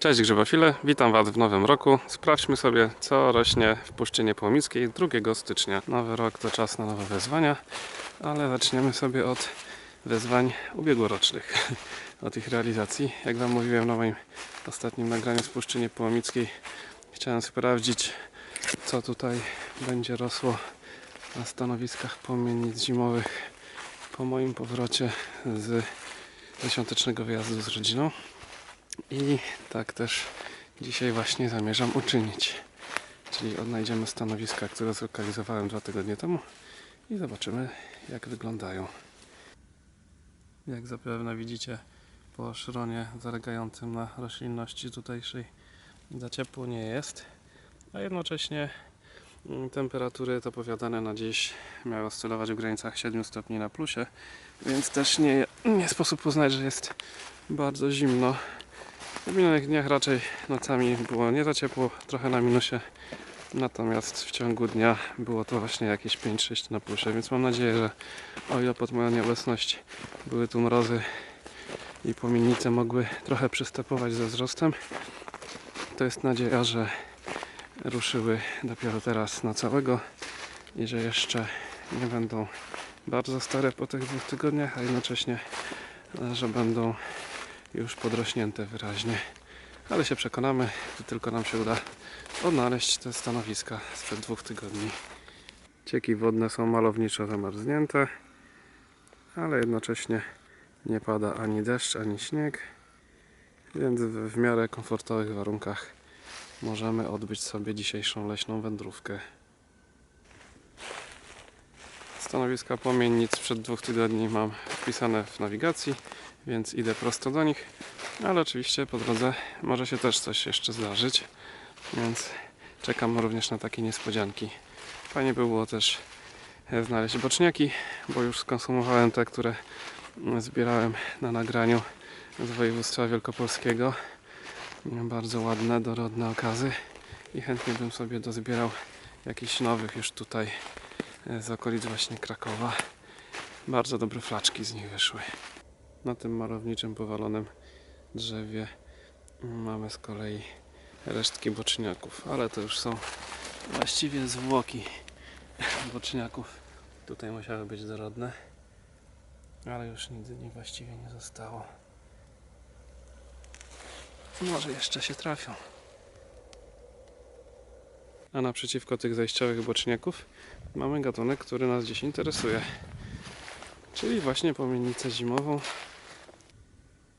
Cześć grzybofile, witam Was w nowym roku. Sprawdźmy sobie, co rośnie w Puszczynie Połomickiej 2 stycznia. Nowy rok to czas na nowe wyzwania, ale zaczniemy sobie od wyzwań ubiegłorocznych, od ich realizacji. Jak Wam mówiłem na moim ostatnim nagraniu z Puszczynie Połomickiej, chciałem sprawdzić, co tutaj będzie rosło na stanowiskach płomiennic zimowych po moim powrocie z świątecznego wyjazdu z rodziną. I tak też dzisiaj właśnie zamierzam uczynić. Czyli odnajdziemy stanowiska, które zlokalizowałem dwa tygodnie temu i zobaczymy jak wyglądają. Jak zapewne widzicie po szronie zalegającym na roślinności tutejszej za ciepło nie jest, a jednocześnie mm, temperatury to powiadane na dziś miały oscylować w granicach 7 stopni na plusie, więc też nie, nie sposób uznać, że jest bardzo zimno. W minionych dniach raczej nocami było nie za ciepło, trochę na minusie. Natomiast w ciągu dnia było to właśnie jakieś 5-6 na plusie, więc mam nadzieję, że o ile pod moją nieobecność były tu mrozy i płomiennice mogły trochę przystępować ze wzrostem, to jest nadzieja, że ruszyły dopiero teraz na całego i że jeszcze nie będą bardzo stare po tych dwóch tygodniach, a jednocześnie, e, że będą już podrośnięte wyraźnie. Ale się przekonamy, gdy tylko nam się uda odnaleźć te stanowiska sprzed dwóch tygodni. Cieki wodne są malowniczo zamarznięte, ale jednocześnie nie pada ani deszcz, ani śnieg, więc w, miarę komfortowych warunkach możemy odbyć sobie dzisiejszą leśną wędrówkę. Stanowiska płomiennic sprzed dwóch tygodni mam wpisane w nawigacji, więc idę prosto do nich, ale oczywiście po drodze może się też coś jeszcze zdarzyć, więc czekam również na takie niespodzianki. Fajnie by było też e, znaleźć boczniaki, bo już skonsumowałem te, które zbierałem na nagraniu z województwa wielkopolskiego. Bardzo ładne, dorodne okazy i chętnie bym sobie dozbierał jakichś nowych już tutaj z okolic właśnie Krakowa. Bardzo dobre flaczki z nich wyszły. Na tym malowniczym, powalonym drzewie mamy z kolei resztki boczniaków, ale to już są właściwie zwłoki boczniaków. Tutaj musiały być dorodne, ale już nic nich właściwie nie zostało. Może jeszcze się trafią. A naprzeciwko tych zejściowych boczniaków mamy gatunek, który nas dziś interesuje. Czyli właśnie pomiennicę zimową.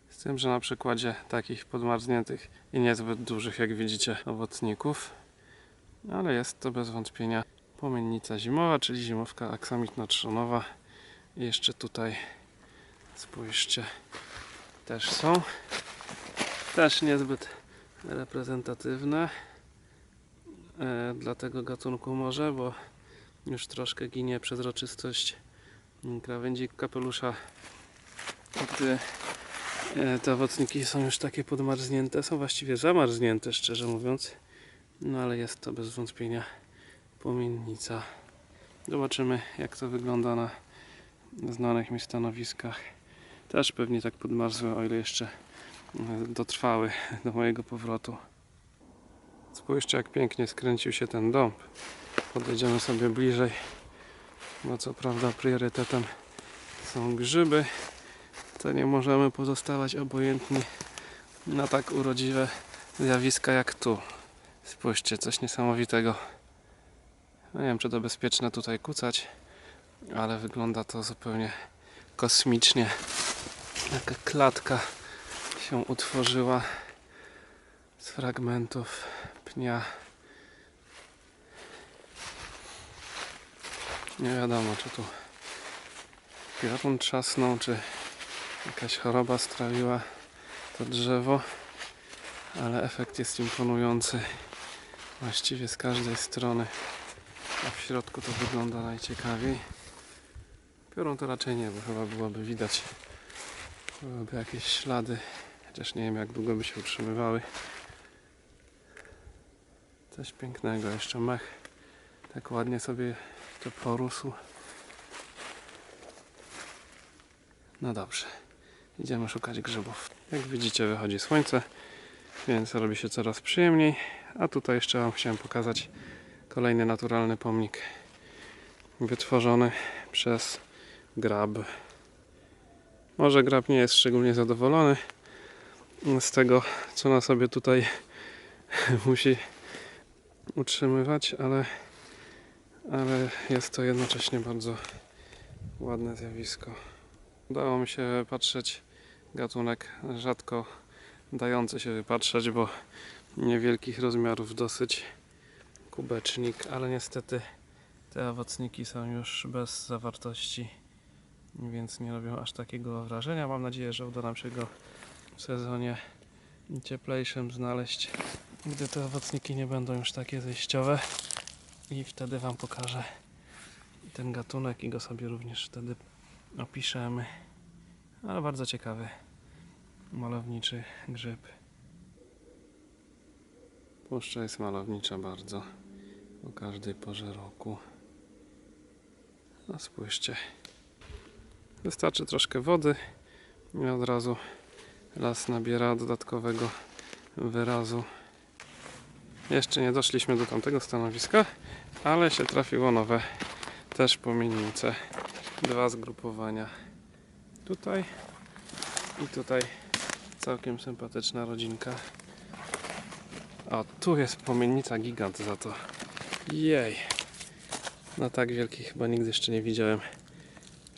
Z tym, że na przykładzie takich podmarzniętych i niezbyt dużych, jak widzicie, owocników, ale jest to bez wątpienia pomiennica zimowa, czyli zimowka aksamitno-trzonowa. I jeszcze tutaj spójrzcie, też są. Też niezbyt reprezentatywne e, dla tego gatunku może, bo już troszkę ginie przezroczystość krawędzi kapelusza, gdy e, te owocniki są już takie podmarznięte, są właściwie zamarznięte szczerze mówiąc, no ale jest to bez wątpienia płomiennica. Zobaczymy jak to wygląda na znanych mi stanowiskach. Też pewnie tak podmarzły, o ile jeszcze e, dotrwały do mojego powrotu. Spójrzcie jak pięknie skręcił się ten dąb. Podejdziemy sobie bliżej bo co prawda priorytetem są grzyby, to nie możemy pozostawać obojętni na tak urodziwe zjawiska jak tu. Spójrzcie, coś niesamowitego. No nie wiem, czy to bezpieczne tutaj kucać, ale wygląda to zupełnie kosmicznie. Jaka klatka się utworzyła z fragmentów pnia. Nie wiadomo, czy tu piorun trzasnął, czy jakaś choroba strawiła to drzewo, ale efekt jest imponujący właściwie z każdej strony. A w środku to wygląda najciekawiej. Piorun to raczej nie, bo chyba byłoby widać byłyby jakieś ślady, chociaż nie wiem jak długo by się utrzymywały. Coś pięknego, jeszcze mech tak ładnie sobie to porósł. No dobrze, idziemy szukać grzybów. Jak widzicie wychodzi słońce, więc robi się coraz przyjemniej. A tutaj jeszcze Wam chciałem pokazać kolejny naturalny pomnik wytworzony przez grab. Może grab nie jest szczególnie zadowolony z tego, co na sobie tutaj musi utrzymywać, ale, ale jest to jednocześnie bardzo ładne zjawisko. Udało mi się patrzeć gatunek rzadko dający się wypatrzeć, bo niewielkich rozmiarów dosyć kubecznik, ale niestety te owocniki są już bez zawartości, więc nie robią aż takiego wrażenia. Mam nadzieję, że uda nam się go w sezonie cieplejszym znaleźć, gdy te owocniki nie będą już takie zejściowe i wtedy Wam pokażę ten gatunek i go sobie również wtedy opiszemy. Ale bardzo ciekawy malowniczy grzyb. Puszcza jest malownicza bardzo o każdej porze roku. No spójrzcie. Wystarczy troszkę wody i od razu las nabiera dodatkowego wyrazu. Jeszcze nie doszliśmy do tamtego stanowiska, ale się trafiło nowe też pomienice. Dwa zgrupowania. Tutaj i tutaj całkiem sympatyczna rodzinka. O, tu jest pomiennica gigant za to. Jej. No tak wielkiej chyba nigdy jeszcze nie widziałem.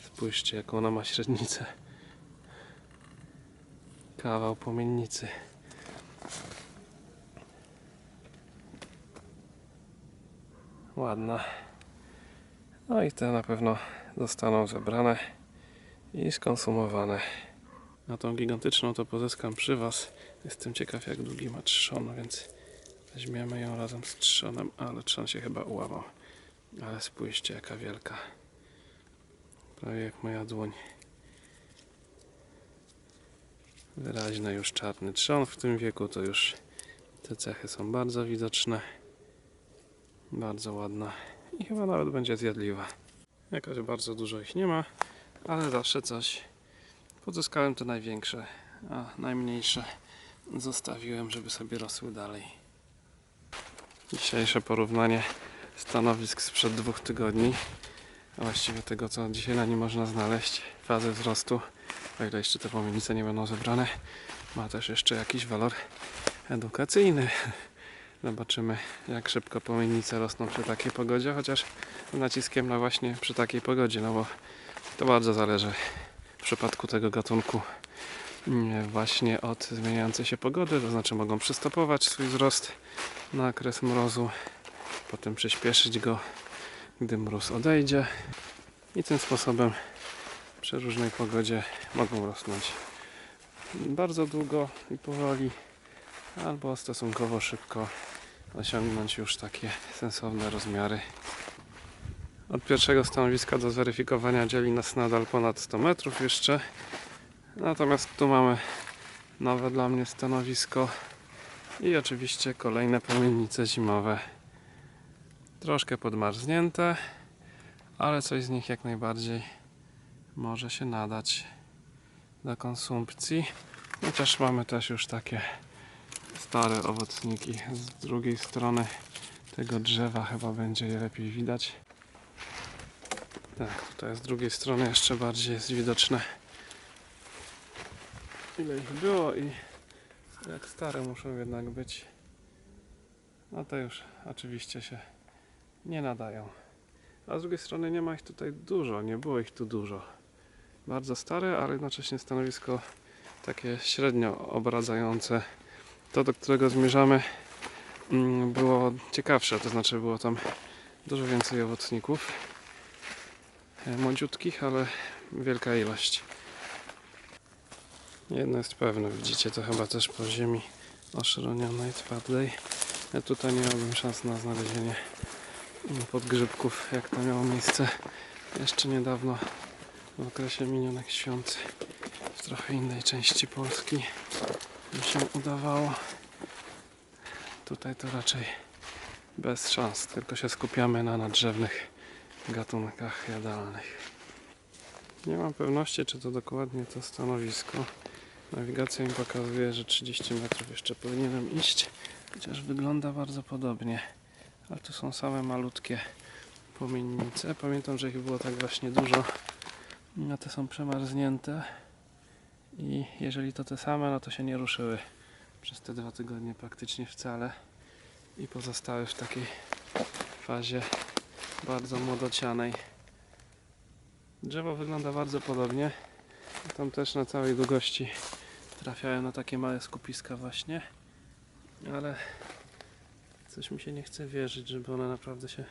Spójrzcie jaką ona ma średnicę. Kawał pomiennicy. Ładna. No i te na pewno zostaną zebrane i skonsumowane. Na tą gigantyczną to pozyskam przy Was. Jestem ciekaw jak długi ma trzon, więc weźmiemy ją razem z trzonem, ale trzon się chyba ułamał. Ale spójrzcie jaka wielka. Prawie jak moja dłoń. Wyraźny już czarny trzon w tym wieku, to już te cechy są bardzo widoczne. Bardzo ładna i chyba nawet będzie zjadliwa. Jakoś bardzo dużo ich nie ma, ale zawsze coś. Pozyskałem te największe, a najmniejsze zostawiłem, żeby sobie rosły dalej. Dzisiejsze porównanie stanowisk sprzed dwóch tygodni, a właściwie tego, co dzisiaj na nim można znaleźć, fazy wzrostu, o ile jeszcze te pomienice nie będą zebrane, ma też jeszcze jakiś walor edukacyjny. Zobaczymy, jak szybko pomienice rosną przy takiej pogodzie, chociaż naciskiem na właśnie przy takiej pogodzie, no bo to bardzo zależy w przypadku tego gatunku mm, właśnie od zmieniającej się pogody, to znaczy mogą przystopować swój wzrost na okres mrozu, potem przyspieszyć go, gdy mróz odejdzie i tym sposobem przy różnej pogodzie mogą rosnąć bardzo długo i powoli albo stosunkowo szybko osiągnąć już takie sensowne rozmiary. Od pierwszego stanowiska do zweryfikowania dzieli nas nadal ponad 100 metrów jeszcze. Natomiast tu mamy nowe dla mnie stanowisko i oczywiście kolejne płomiennice zimowe. Troszkę podmarznięte, ale coś z nich jak najbardziej może się nadać do konsumpcji. Chociaż mamy też już takie stare owocniki. Z drugiej strony tego drzewa chyba będzie je lepiej widać. Tak, tutaj z drugiej strony jeszcze bardziej jest widoczne ile ich było i jak stare muszą jednak być. No to już oczywiście się nie nadają. A z drugiej strony nie ma ich tutaj dużo, nie było ich tu dużo. Bardzo stare, ale jednocześnie stanowisko takie średnio obradzające. To, do którego zmierzamy, mm, było ciekawsze, to znaczy było tam dużo więcej owocników. E, Młodziutkich, ale wielka ilość. Jedno jest pewne, widzicie to chyba też po ziemi oszronionej, twardej. Ja tutaj nie miałbym szans na znalezienie mm, podgrzybków, jak to miało miejsce jeszcze niedawno w okresie minionych świąt w trochę innej części Polski mi się udawało. Tutaj to raczej bez szans, tylko się skupiamy na nadrzewnych gatunkach jadalnych. Nie mam pewności, czy to dokładnie to stanowisko. Nawigacja mi pokazuje, że 30 metrów jeszcze powinienem iść, chociaż wygląda bardzo podobnie. Ale tu są same malutkie płomiennice. Pamiętam, że ich było tak właśnie dużo. A te są przemarznięte. I jeżeli to te same, no to się nie ruszyły przez te dwa tygodnie praktycznie wcale. I pozostały w takiej fazie bardzo młodocianej. Drzewo wygląda bardzo podobnie. Tam też na całej długości trafiają na takie małe skupiska właśnie. Ale coś mi się nie chce wierzyć, żeby one naprawdę się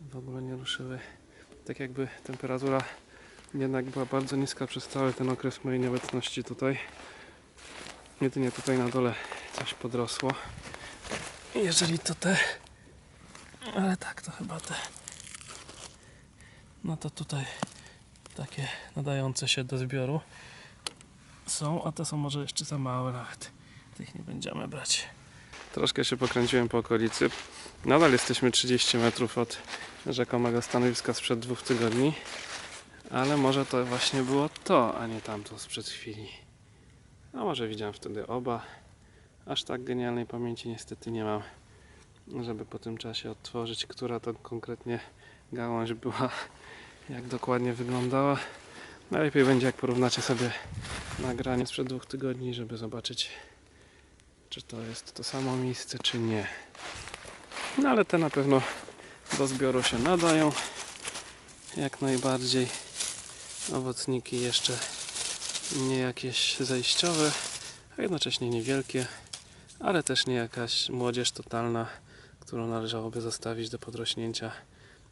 w ogóle nie ruszyły. Tak jakby temperatura jednak była bardzo niska przez cały ten okres mojej nieobecności tutaj. Jedynie tutaj na dole coś podrosło. Jeżeli to te, ale tak, to chyba te. No to tutaj takie nadające się do zbioru są, a te są może jeszcze za małe nawet. Tych nie będziemy brać. Troszkę się pokręciłem po okolicy. Nadal jesteśmy 30 metrów od rzekomego stanowiska sprzed dwóch tygodni. Ale może to właśnie było to, a nie tamto sprzed chwili. A może widziałem wtedy oba. Aż tak genialnej pamięci niestety nie mam, żeby po tym czasie odtworzyć, która to konkretnie gałąź była, jak dokładnie wyglądała. Najlepiej będzie, jak porównacie sobie nagranie sprzed dwóch tygodni, żeby zobaczyć, czy to jest to samo miejsce, czy nie. No ale te na pewno do zbioru się nadają. Jak najbardziej. Owocniki jeszcze nie jakieś zejściowe, a jednocześnie niewielkie, ale też nie jakaś młodzież totalna, którą należałoby zostawić do podrośnięcia.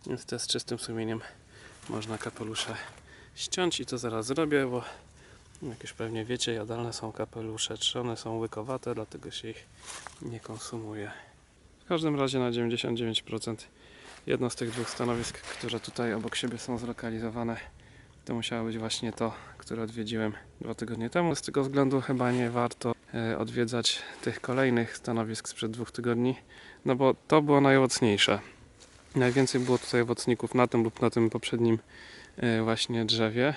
Więc te z czystym sumieniem można kapelusze ściąć i to zaraz zrobię, bo jak już pewnie wiecie, jadalne są kapelusze, czy one są łykowate, dlatego się ich nie konsumuje. W każdym razie na 99% jedno z tych dwóch stanowisk, które tutaj obok siebie są zlokalizowane, to musiało być właśnie to, które odwiedziłem dwa tygodnie temu. Z tego względu chyba nie warto e, odwiedzać tych kolejnych stanowisk sprzed dwóch tygodni, no bo to było najowocniejsze. Najwięcej było tutaj owocników na tym lub na tym poprzednim e, właśnie drzewie.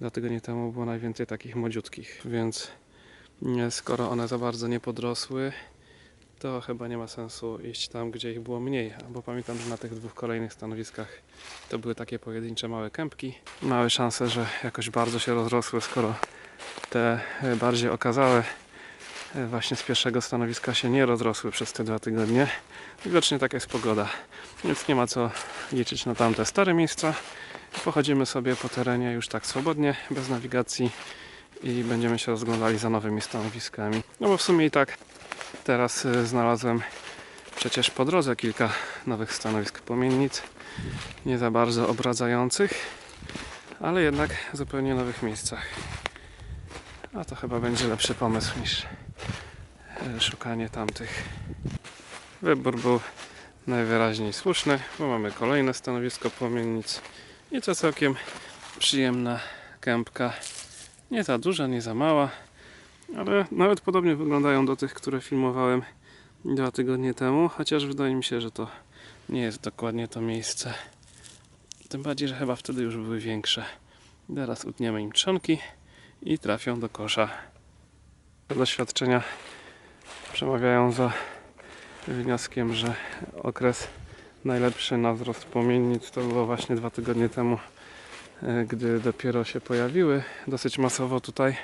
Dwa tygodnie temu było najwięcej takich młodziutkich, więc e, skoro one za bardzo nie podrosły, to chyba nie ma sensu iść tam, gdzie ich było mniej. Bo pamiętam, że na tych dwóch kolejnych stanowiskach to były takie pojedyncze małe kępki. Małe szanse, że jakoś bardzo się rozrosły, skoro te e, bardziej okazałe e, właśnie z pierwszego stanowiska się nie rozrosły przez te dwa tygodnie. Widocznie taka jest pogoda, więc nie ma co liczyć na tamte stare miejsca. Pochodzimy sobie po terenie już tak swobodnie, bez nawigacji i będziemy się rozglądali za nowymi stanowiskami. No bo w sumie i tak teraz y, znalazłem przecież po drodze kilka nowych stanowisk płomiennic, nie za bardzo obradzających, ale jednak w zupełnie nowych miejscach. A to chyba będzie lepszy pomysł niż y, szukanie tamtych. Wybór był najwyraźniej słuszny, bo mamy kolejne stanowisko płomiennic i to całkiem przyjemna kępka. Nie za duża, nie za mała, ale nawet podobnie wyglądają do tych, które filmowałem dwa tygodnie temu, chociaż wydaje mi się, że to nie jest dokładnie to miejsce. Tym bardziej, że chyba wtedy już były większe. Teraz utniemy im trzonki i trafią do kosza. Doświadczenia przemawiają za wnioskiem, że okres najlepszy na wzrost płomiennic to było właśnie dwa tygodnie temu, e, gdy dopiero się pojawiły dosyć masowo tutaj.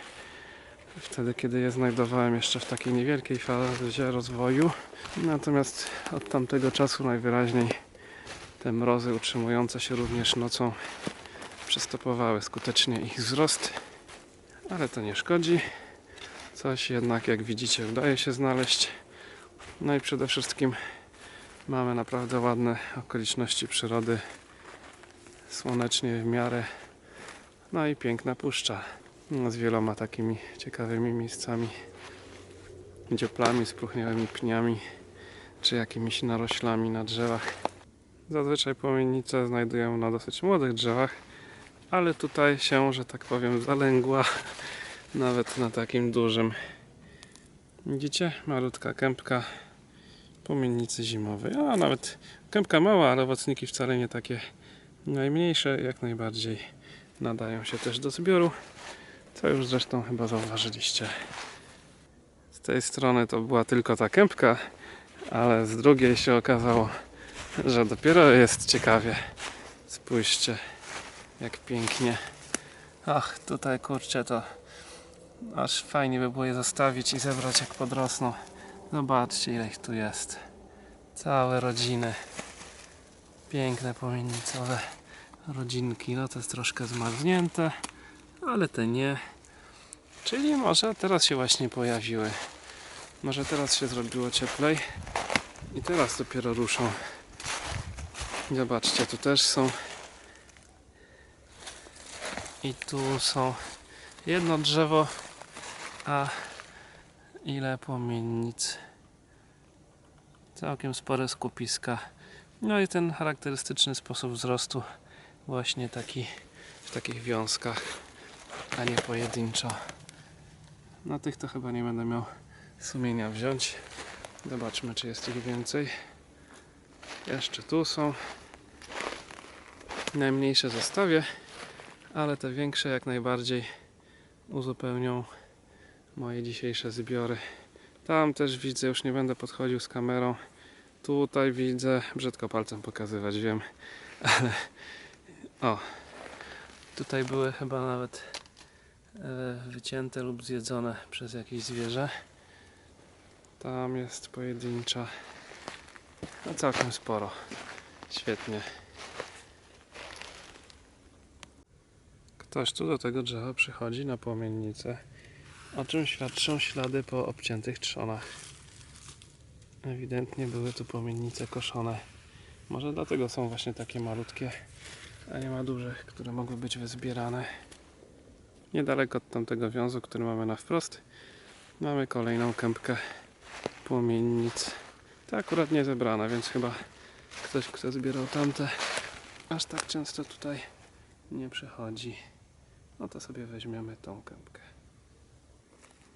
Wtedy, kiedy je znajdowałem jeszcze w takiej niewielkiej fazie rozwoju. Natomiast od tamtego czasu najwyraźniej te mrozy utrzymujące się również nocą przystopowały skutecznie ich wzrost. Ale to nie szkodzi. Coś jednak, jak widzicie, udaje się znaleźć. No i przede wszystkim mamy naprawdę ładne okoliczności przyrody. Słonecznie w miarę. No i piękna puszcza no, z wieloma takimi ciekawymi miejscami, dzioplami, spróchniałymi pniami, czy jakimiś naroślami na drzewach. Zazwyczaj płomiennice znajdują na dosyć młodych drzewach, ale tutaj się, że tak powiem, zalęgła nawet na takim dużym. Widzicie? Malutka kępka płomiennicy zimowej. A nawet kępka mała, ale owocniki wcale nie takie najmniejsze, jak najbardziej nadają się też do zbioru. Co już zresztą chyba zauważyliście. Z tej strony to była tylko ta kępka, ale z drugiej się okazało, że dopiero jest ciekawie. Spójrzcie, jak pięknie. Ach, tutaj kurczę to aż fajnie by było je zostawić i zebrać jak podrosną. Zobaczcie ile ich tu jest. Całe rodziny. Piękne płomiennicowe rodzinki. No to jest troszkę zmarznięte, ale te nie. Czyli może teraz się właśnie pojawiły. Może teraz się zrobiło cieplej i teraz dopiero ruszą. Zobaczcie, tu też są. I tu są jedno drzewo, a ile płomiennic. Całkiem spore skupiska. No i ten charakterystyczny sposób wzrostu właśnie taki w takich wiązkach, a nie pojedynczo. Na tych to chyba nie będę miał sumienia wziąć. Zobaczmy, czy jest ich więcej. Jeszcze tu są. Najmniejsze zostawię, ale te większe jak najbardziej uzupełnią moje dzisiejsze zbiory. Tam też widzę, już nie będę podchodził z kamerą. Tutaj widzę, brzydko palcem pokazywać, wiem, ale o, tutaj były chyba nawet wycięte lub zjedzone przez jakieś zwierzę. Tam jest pojedyncza, no całkiem sporo. Świetnie. Ktoś tu do tego drzewa przychodzi na płomiennicę, o czym świadczą ślady po obciętych trzonach. Ewidentnie były tu płomiennice koszone. Może dlatego są właśnie takie malutkie, a nie ma dużych, które mogły być wyzbierane. Niedaleko od tamtego wiązu, który mamy na wprost, mamy kolejną kępkę płomiennic. Ta akurat nie zebrana, więc chyba ktoś, kto zbierał tamte, aż tak często tutaj nie przychodzi. No to sobie weźmiemy tą kępkę.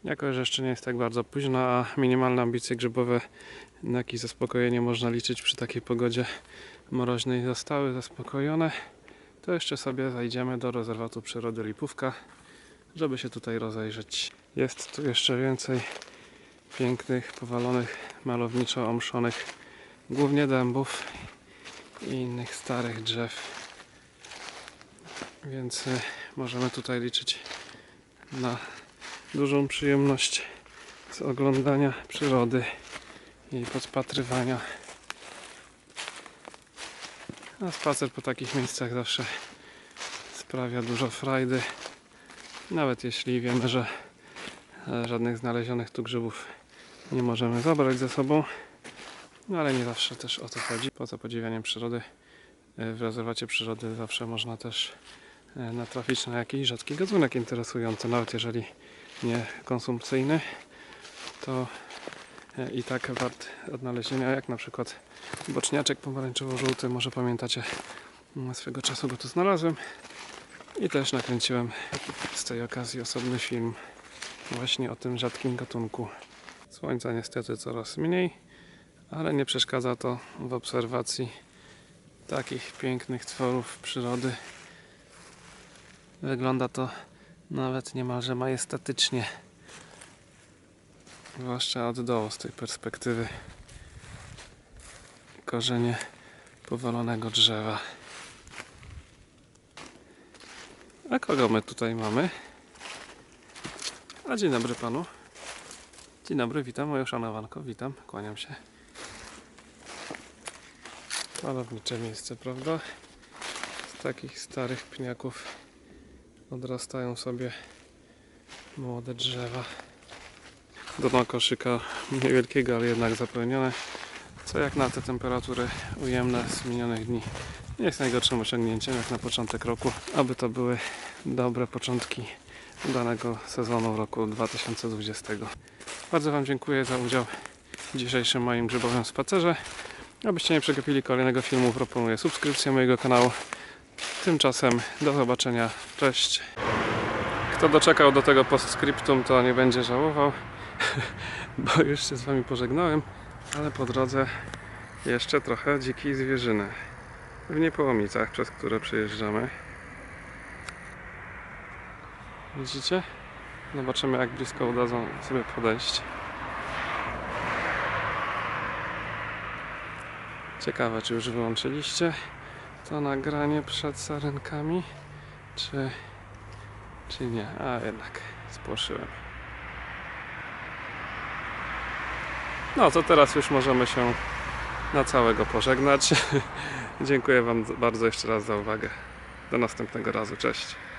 Jako, że jeszcze nie jest tak bardzo późno, a minimalne ambicje grzybowe na jakieś zaspokojenie można liczyć przy takiej pogodzie mroźnej zostały zaspokojone, to jeszcze sobie zajdziemy do rezerwatu przyrody Lipówka, żeby się tutaj rozejrzeć. Jest tu jeszcze więcej pięknych, powalonych, malowniczo omszonych, głównie dębów i innych starych drzew. Więc y, możemy tutaj liczyć na dużą przyjemność z oglądania przyrody i podpatrywania. A spacer po takich miejscach zawsze sprawia dużo frajdy. Nawet jeśli wiemy, że e, żadnych znalezionych tu grzybów nie możemy zabrać ze sobą. No ale nie zawsze też o to chodzi. Poza podziwianiem przyrody e, w rezerwacie przyrody zawsze można też e, natrafić na jakiś rzadki gatunek interesujący, nawet jeżeli nie konsumpcyjny, to i tak wart odnalezienia, jak na przykład boczniaczek pomarańczowo-żółty. Może pamiętacie, mm, swego czasu go tu znalazłem i też nakręciłem z tej okazji osobny film właśnie o tym rzadkim gatunku. Słońca niestety coraz mniej, ale nie przeszkadza to w obserwacji takich pięknych tworów przyrody. Wygląda to nawet niemalże majestatycznie. Zwłaszcza od dołu z tej perspektywy. Korzenie powalonego drzewa. A kogo my tutaj mamy? A dzień dobry panu. Dzień dobry, witam moją szanowanko, witam, kłaniam się. Malownicze miejsce, prawda? Z takich starych pniaków odrastają sobie młode drzewa. Dno koszyka niewielkiego, ale jednak zapełnione. Co jak na te temperatury ujemne z minionych dni nie jest najgorszym osiągnięciem jak na początek roku, aby to były dobre początki danego sezonu roku 2020. Bardzo Wam dziękuję za udział w dzisiejszym moim grzybowym spacerze. Abyście nie przegapili kolejnego filmu, proponuję subskrypcję mojego kanału. Tymczasem do zobaczenia. Cześć. Kto doczekał do tego postscriptum, to nie będzie żałował, bo już się z Wami pożegnałem, ale po drodze jeszcze trochę dzikiej zwierzyny w Niepołomicach, przez które przejeżdżamy. Widzicie? Zobaczymy jak blisko udadzą sobie podejść. Ciekawe, czy już wyłączyliście to nagranie przed sarenkami, czy, czy nie? A jednak spłoszyłem. No to teraz już możemy się na całego pożegnać. Dziękuję Wam bardzo jeszcze raz za uwagę. Do następnego razu. Cześć.